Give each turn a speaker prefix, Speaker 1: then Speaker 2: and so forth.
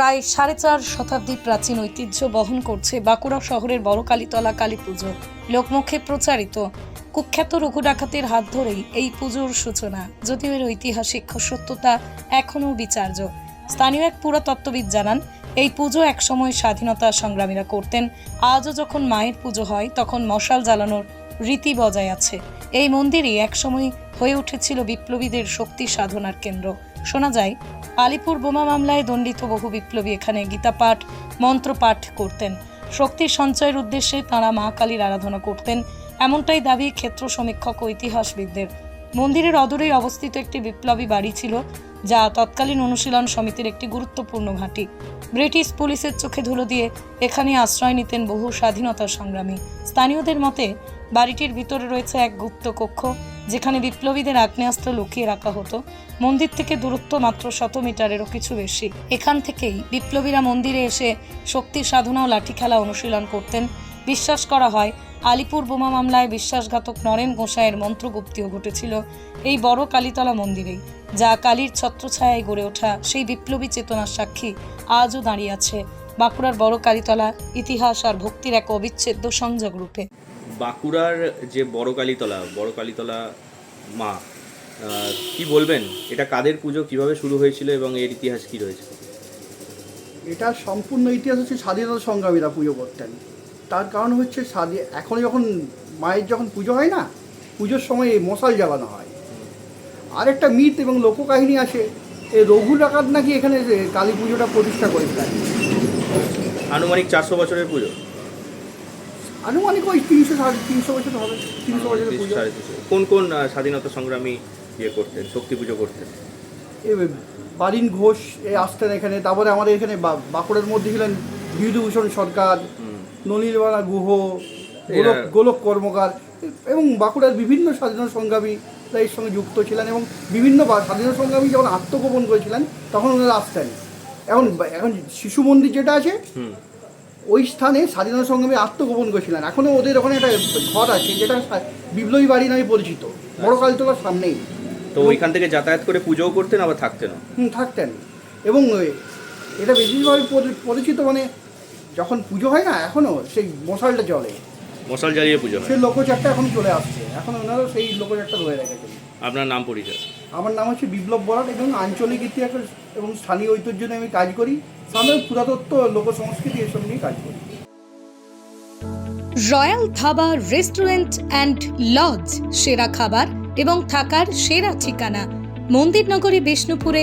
Speaker 1: প্রায় সাড়ে চার শতাব্দী প্রাচীন ঐতিহ্য বহন করছে বাঁকুড়া শহরের বড় কালীতলা কালী পুজো। লোকমুখে প্রচারিত। কুখ্যাত রঘু ডাকাতের হাত ধরেই এই পুজোর সূচনা। যদিও এর ঐতিহাসিক সত্যতা এখনও বিচার্য। স্থানীয় এক পুরাতত্ত্ববিদ জানান, এই পুজো একসময় স্বাধীনতা সংগ্রামীরা করতেন। আজও যখন মায়ের পুজো হয়, তখন মশাল জ্বালানোর রীতি বজায় আছে। এই মন্দিরই একসময় হয়ে উঠেছিল বিপ্লবীদের শক্তি সাধনার কেন্দ্র। শোনা যায়, আলিপুর বোমা মামলায় দণ্ডিত বহু বিপ্লবী এখানে গীতাপাঠ, মন্ত্রপাঠ করতেন। শক্তি সঞ্চয়ের উদ্দেশ্যে তাঁরা মা কালীর আরাধনা করতেন। এমনটাই দাবি ক্ষেত্র সমীক্ষক ঐতিহাসবিদদের মন্দিরের অদূরেই অবস্থিত একটি বিপ্লবী বাড়ি ছিল, যা তৎকালীন অনুশীলন সমিতির একটি গুরুত্বপূর্ণ ঘাঁটি। ব্রিটিশ পুলিশের চোখে ধুলো দিয়ে এখানে আশ্রয় নিতেন বহু স্বাধীনতা সংগ্রামী। স্থানীয়দের মতে, বাড়িটির ভিতরে রয়েছে এক গুপ্ত কক্ষ, যেখানে বিপ্লবীদের আগ্নেয়াস্ত্র লুকিয়ে রাখা হতো। মন্দির থেকে দূরত্ব মাত্র শত মিটারেরও কিছু বেশি। এখান থেকেই বিপ্লবীরা মন্দিরে এসে শক্তি সাধনা ও লাঠি খেলা অনুশীলন করতেন। বিশ্বাস করা হয় আলিপুর বোমা মামলায় বিশ্বাসঘাতক নরেন গোসাইয়ের মন্ত্রগুপ্তিও ঘটেছিল এই বড় কালীতলা মন্দিরেই যা কালীর ছত্রছায়ায় গড়ে ওঠা সেই বিপ্লবী চেতনার সাক্ষী আজও দাঁড়িয়ে আছে বাঁকুড়ার বড় কালীতলা ইতিহাস আর ভক্তির এক অবিচ্ছেদ্য সংযোগ রূপে।
Speaker 2: বাঁকুড়ার যে বড় কালীতলা বড় কালীতলা মা কি বলবেন? এটা কাদের পুজো? কীভাবে শুরু হয়েছিল এবং এর ইতিহাস কি রয়েছে?
Speaker 3: এটা সম্পূর্ণ ইতিহাস হচ্ছে স্বাধীনতা সংগ্রামীরা পুজো করতেন। তার কারণ হচ্ছে স্বাধী এখন যখন মায়ের যখন পুজো হয় না পুজোর সময় এই মশাল জ্বালানো হয়। আরেকটা মিথ এবং লোককাহিনী আছে এই রঘু ডাকাত নাকি এখানে কালী পুজোটা প্রতিষ্ঠা করেছিলেন
Speaker 2: আনুমানিক চারশো বছরের পুজো।
Speaker 3: আনুমানিক ওই তিনশো সাড়ে তিনশো বছর হবে তিনশো বছরের পুজো।
Speaker 2: কোন কোন স্বাধীনতা সংগ্রামী ইয়ে করতেন শক্তি পুজো করতেন?
Speaker 3: এ বারিন ঘোষ এ আসতেন এখানে তারপরে আমাদের এখানে বাঁকুড়ার মধ্যে ছিলেন বিভূতিভূষণ সরকার। নলিলবালা গুহ গোলক গোলক কর্মকার এবং বাঁকুড়ার বিভিন্ন স্বাধীনতা সংগ্রামীরা এর সঙ্গে যুক্ত ছিলেন এবং বিভিন্ন স্বাধীনতা সংগ্রামী যখন আত্মগোপন করেছিলেন তখন ওনারা আসতেন। এখন এখন শিশু মন্দির যেটা আছে ওই স্থানে স্বাধীনতা সংগ্রামী আত্মগোপন করেছিলেন। এখনও ওদের ওখানে একটা ঘর আছে যেটা বিপ্লবী বাড়ি নামে পরিচিত। বড় কালতলার সামনেই।
Speaker 2: তো ওইখান থেকে যাতায়াত করে পুজোও করতেন আবার থাকতেন
Speaker 3: হুম থাকতেন। এবং এটা বেশিরভাগ পরিচিত মানে যখন পুজো হয় না এখনও সেই মশালটা চলে
Speaker 2: মশাল জ্বালিয়ে পুজো হয়।
Speaker 3: সেই লোকচারটা এখন চলে আসছে। এখন ওনারা সেই লোকচারটা ধরে রেখেছেন।
Speaker 2: আপনার নাম পরিচয়?
Speaker 3: আমার নাম হচ্ছে বিপ্লব বরাট এবং আঞ্চলিক ইতিহাস এবং স্থানীয় ঐতিহ্য নিয়ে আমি কাজ করি। সাধারণত পুরাতত্ত্ব লোক সংস্কৃতি এসব নিয়ে কাজ করি।
Speaker 1: Royal dhaba restaurant and lodge সেরা খাবার এবং থাকার সেরা ঠিকানা মন্দিরনগরী বিষ্ণুপুরে